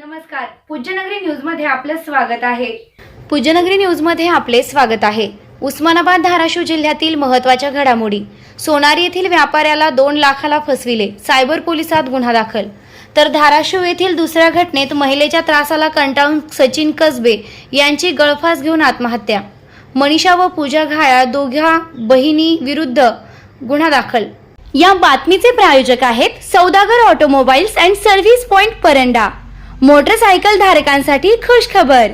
नमस्कार. पूज्यनगरी न्यूजमध्ये आपलं स्वागत आहे. पूज्यनगरी न्यूजमध्ये आपले स्वागत आहे. उस्मानाबाद धाराशिव जिल्ह्यातील महत्त्वाच्या घडामोडी. सोनारी येथील व्यापाऱ्याला दोन लाखाला फसविले. सायबर पोलिसात गुन्हा दाखल. तर धाराशिव येथील दुसऱ्या घटनेत महिलेच्या त्रासाला कंटाळून सचिन कसबे यांची गळफास घेऊन आत्महत्या. मनीषा व पूजा घाया दोघ्या बहिणी विरुद्ध गुन्हा दाखल. या बातमीचे प्रायोजक आहेत Saudagar automobiles and service point Paranda. Motorcycle धारकांसाठी खुश खबर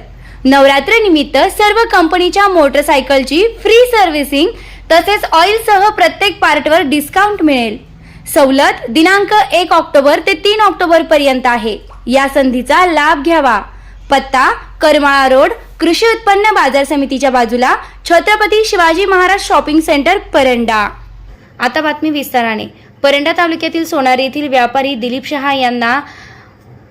नवरात्र निमित्त सर्व कंपनीच्या मोटरसायकलची फ्री सर्व्हिसिंग तसेच ऑइलसह प्रत्येक पार्टवर डिस्काउंट मिळेल. सवलत दिनांक एक ऑक्टोबर ते तीन ऑक्टोबर पर्यंत आहे. या संधीचा लाभ घ्यावा. पत्ता करमाळा रोड कृषी उत्पन्न बाजार समितीच्या बाजूला छत्रपती शिवाजी महाराज शॉपिंग सेंटर परंडा. आता बातमी विस्ताराने. परंडा तालुक्यातील सोनारी येथील व्यापारी दिलीप शहा यांना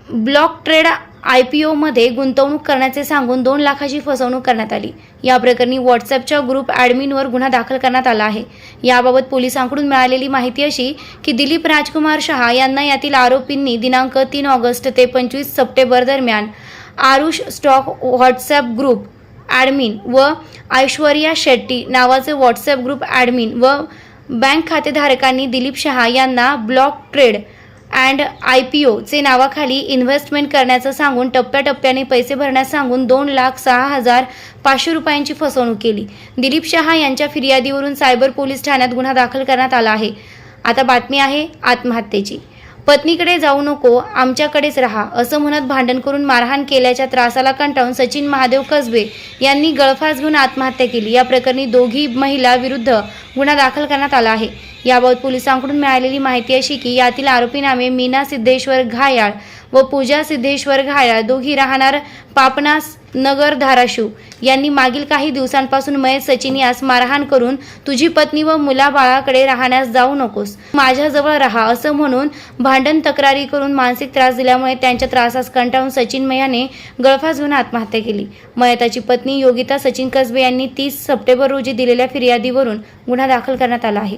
ब्लॉक ट्रेड आय पी ओमध्ये गुंतवणूक करण्याचे सांगून दोन लाखाची फसवणूक करण्यात आली. या प्रकरणी व्हॉट्सअपच्या ग्रुप ॲडमिनवर गुन्हा दाखल करण्यात आला आहे. याबाबत पोलिसांकडून मिळालेली माहिती अशी की दिलीप राजकुमार शहा यांना यातील आरोपींनी दिनांक तीन ऑगस्ट ते पंचवीस सप्टेंबर दरम्यान Aarush stock WhatsApp group admin व ऐश्वर्या शेट्टी नावाचे व्हॉट्सॲप ग्रुप ॲडमिन व बँक खातेधारकांनी दिलीप शहा यांना block trade and I P ओचे नावाखाली इन्व्हेस्टमेंट करण्याचं सांगून टप्प्याटप्प्याने पैसे भरण्यास सांगून दोन लाख सहा हजार पाचशे रुपयांची फसवणूक केली. दिलीप शहा यांच्या फिर्यादीवरून सायबर पोलीस ठाण्यात गुन्हा दाखल करण्यात आला आहे. आता बातमी आहे आत्महत्येची. पत्नीकडे जाऊ नको आमच्याकडेच राहा असं म्हणत भांडण करून मारहाण केल्याच्या त्रासाला कंटाळून सचिन महादेव कसबे यांनी गळफास घेऊन आत्महत्या केली. या प्रकरणी दोघी महिला विरुद्ध गुन्हा दाखल करण्यात आला आहे. याबाबत पोलिसांकडून मिळालेली माहिती अशी की यातील आरोपी नामे मीना सिद्धेश्वर घायाळ व पूजा सिद्धेश्वर घायाळ. दोघी राहणार पापनास नगर धाराशिव. यांनी मागील काही दिवसांपासून मयत सचिन यास मारहाण करून तुझी पत्नी व मुलाबाळाकडे राहण्यास जाऊ नकोस. माझ्याजवळ राहा असं म्हणून भांडण तक्रारी करून मानसिक त्रास दिल्यामुळे त्यांच्या त्रासास कंटाळून सचिन मयाने गळफास घेऊन आत्महत्या केली. मयताची पत्नी योगिता सचिन कसबे यांनी तीस सप्टेंबर रोजी दिलेल्या फिर्यादीवरून गुन्हा दाखल करण्यात आला आहे.